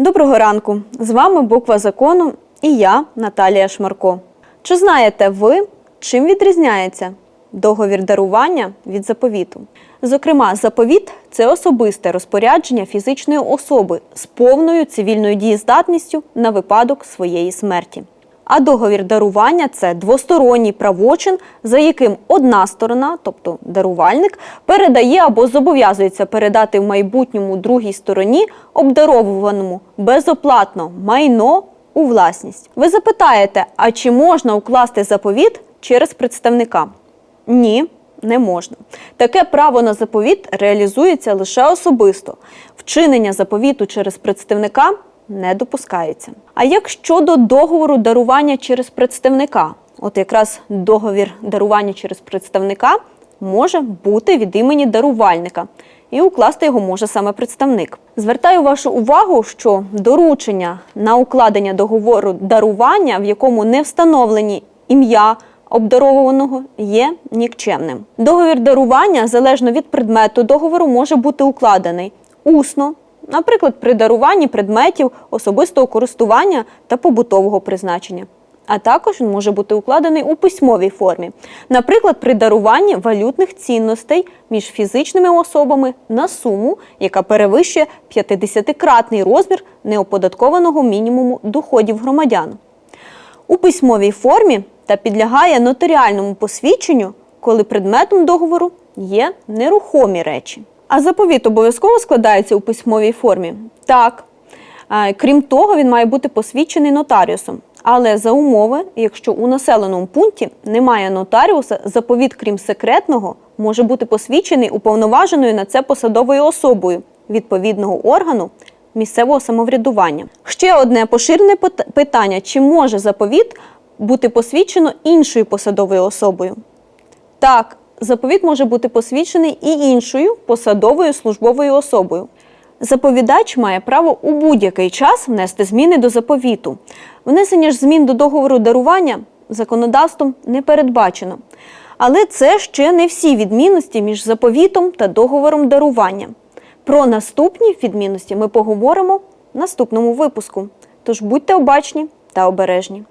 Доброго ранку! З вами буква закону і я, Наталія Шмарко. Чи знаєте ви, чим відрізняється договір дарування від заповіту? Зокрема, заповіт це особисте розпорядження фізичної особи з повною цивільною дієздатністю на випадок своєї смерті. А договір дарування це двосторонній правочин, за яким одна сторона, тобто дарувальник, передає або зобов'язується передати в майбутньому другій стороні обдаровуваному безоплатно майно у власність. Ви запитаєте, а чи можна укласти заповіт через представника? Ні, не можна. Таке право на заповіт реалізується лише особисто. Вчинення заповіту через представника не допускається. А як щодо договору дарування через представника? От якраз договір дарування через представника може бути від імені дарувальника. І укласти його може саме представник. Звертаю вашу увагу, що доручення на укладення договору дарування, в якому не встановлені ім'я обдаровуваного, є нікчемним. Договір дарування, залежно від предмету договору, може бути укладений усно, наприклад, при даруванні предметів особистого користування та побутового призначення. А також він може бути укладений у письмовій формі, наприклад, при даруванні валютних цінностей між фізичними особами на суму, яка перевищує 50-кратний розмір неоподаткованого мінімуму доходів громадян. У письмовій формі та підлягає нотаріальному посвідченню, коли предметом договору є нерухомі речі. А заповіт обов'язково складається у письмовій формі? Так. Крім того, він має бути посвідчений нотаріусом. Але за умови, якщо у населеному пункті немає нотаріуса, заповіт, крім секретного, може бути посвідчений уповноваженою на це посадовою особою відповідного органу місцевого самоврядування. Ще одне поширене питання: чи може заповіт бути посвідчено іншою посадовою особою? Так, заповіт може бути посвідчений і іншою посадовою службовою особою. Заповідач має право у будь-який час внести зміни до заповіту. Внесення ж змін до договору дарування законодавством не передбачено. Але це ще не всі відмінності між заповітом та договором дарування. Про наступні відмінності ми поговоримо в наступному випуску. Тож будьте обачні та обережні.